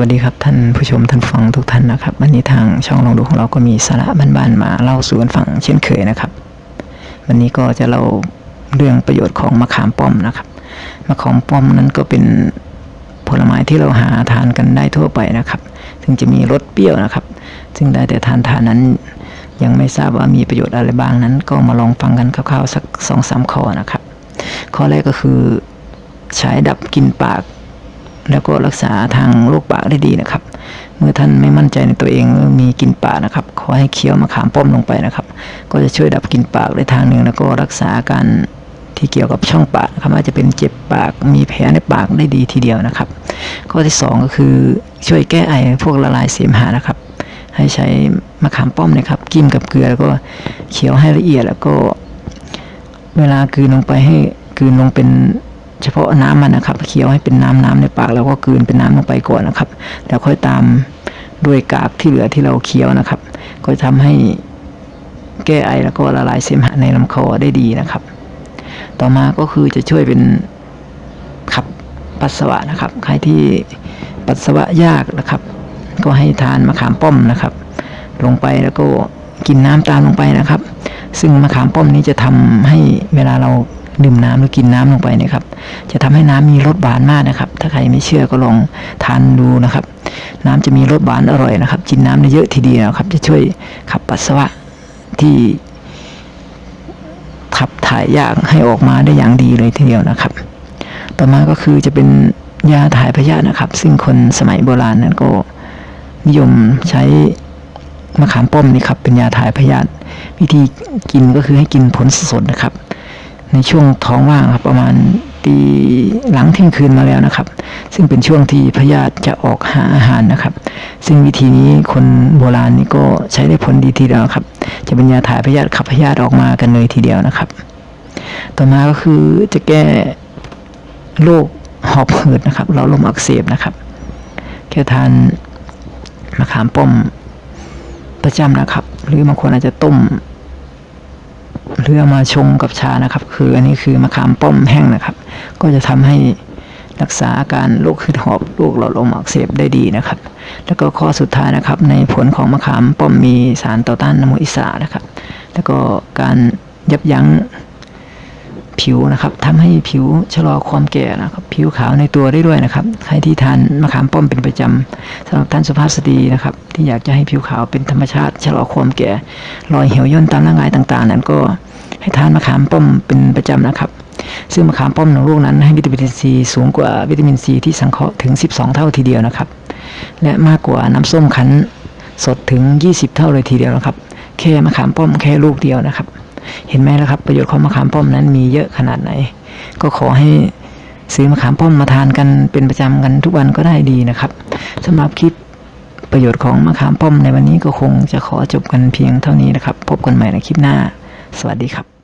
วัสดีครับท่านผู้ชมท่านฟังทุกท่านนะครับ วันนี้ทางช่องลองดูของเราก็มีสาระบ้านๆมาเล่าสู่กันฟังเช่นเคยนะครับ วันนี้ก็จะเล่าเรื่องประโยชน์ของมะขามป้อมนะครับมะขามป้อมนั้นก็เป็นผลไม้ที่เราหาทานกันได้ทั่วไปนะครับถึงจะมีรสเปรี้ยวนะครับ ซึ่งได้แต่ทานทานนั้น ยังไม่ทราบว่ามีประโยชน์อะไรบ้างนั้น ก็มาลองฟังกันคร่าวๆสักสองสามข้อนะครับ ข้อแรกก็คือใช้ดับกลิ่นปาก แล้วก็รักษาทางโรคปากได้ดีนะครับ เมื่อท่านไม่มั่นใจในตัวเองมีกินปากนะครับ ขอให้เคี้ยวมะขามป้อมลงไปนะครับ ก็จะช่วยดับกินปากได้ทางหนึ่ง แล้วก็รักษาการที่เกี่ยวกับช่องปากนะครับอาจจะเป็นเจ็บปากมีแผลในปากได้ดีทีเดียวนะครับข้อที่สองก็คือช่วยแก้ไอพวกละลายเสมหะนะครับ ให้ใช้มะขามป้อมนะครับจิ้มกับเกลือแล้วก็เคี้ยวให้ละเอียดแล้วก็ เวลากืนลงไปให้กืนลงเป็น เฉพาะน้ำมันนะครับเคี้ยวให้เป็นน้ำน้ำในปากแล้วก็กลืนเป็นน้ำลงไปก่อนนะครับ แล้วค่อยตามด้วยกากที่เหลือที่เราเคี้ยวนะครับ ก็จะทำให้แก้ไอแล้วก็ละลายเสมหะในลำคอได้ดีนะครับ ต่อมาก็คือจะช่วยเป็นขับปัสสาวะนะครับ ใครที่ปัสสาวะยากนะครับ ก็ให้ทานมะขามป้อมนะครับ ลงไปแล้วก็กินน้ำตามลงไปนะครับ ซึ่งมะขามป้อมนี้จะทำให้เวลาเรา ดื่มน้ำหรือกินน้ำลงไปเนะครับ จะทำให้น้ำมีรสหวานมากนะครับ ถ้าใครไม่เชื่อก็ลองทานดูนะครับ น้ำจะมีรสหวานอร่อยนะครับ กินน้ำได้เยอะทีเดียวครับ จะช่วยขับปัสสาวะที่ขับถ่ายยากให้ออกมาได้อย่างดีเลยทีเดียวนะครับ ต่อมาก็คือจะเป็นยาถ่ายพยาธินะครับ ซึ่งคนสมัยโบราณนั้นก็นิยมใช้มะขามป้อมนี่ครับเป็นยาถ่ายพยาธิวิธีกินก็คือให้กินผลสดนะครับ ในช่วงท้องว่างครับประมาณตีหลังเที่ยงคืนมาแล้วนะครับ ซึ่งเป็นช่วงที่พยาธิจะออกหาอาหารนะครับ ซึ่งวิธีนี้คนโบราณนี่ก็ใช้ได้ผลดีทีเดียวครับ จะเป็นยาถ่ายพยาธิขับพยาธิออกมากันเลยทีเดียวนะครับ ต่อมาก็คือจะแก้โรคหอบหืดนะครับหลอดลมอักเสบนะครับ แค่ทานมะขามป้อมประจำนะครับ หรือบางคนอาจจะต้ม หรือเอมาชงกับชานะครับ คืออันนี้คือมะขามป้อมแห้งนะครับ ก็จะทำให้รักษาอาการโรคหืดหอบโรคหลอดลมอักเสบได้ดีนะครับ แล้วก็ข้อสุดท้ายนะครับ ในผลของมะขามป้อมมีสารต่อต้านอนุมูลอิสระนะครับ แล้วก็การยับยั้งผิวนะครับทำให้ผิวชะลอความแก่นะครับ ผิวขาวในตัวได้ด้วยนะครับ ใครที่ทานมะขามป้อมเป็นประจำสำหรับท่านสุภาพสตรีนะครับ ที่อยากจะให้ผิวขาวเป็นธรรมชาติชะลอความแก่ รอยเหี่ยวย่นตามร่างกายต่างๆ นั้นก็ ให้ทานมะขามป้อมเป็นประจำนะครับ ซึ่งมะขามป้อมหนึ่งลูกนั้นให้วิตามินซีสูงกว่าวิตามินซีที่สังเคราะห์ถึง 12 เท่าทีเดียวนะครับ และมากกว่าน้ำส้มคั้นสดถึง 20 เท่าเลยทีเดียวนะครับ แค่มะขามป้อมแค่ลูกเดียวนะครับ เห็นไหมล่ะครับ ประโยชน์ของมะขามป้อมนั้นมีเยอะขนาดไหน ก็ขอให้ซื้อมะขามป้อมมาทานกันเป็นประจำกันทุกวันก็ได้ดีนะครับสำหรับคลิปประโยชน์ของมะขามป้อมในวันนี้ก็คงจะขอจบกันเพียงเท่านี้นะครับ พบกันใหม่ในคลิปหน้า สวัสดีครับ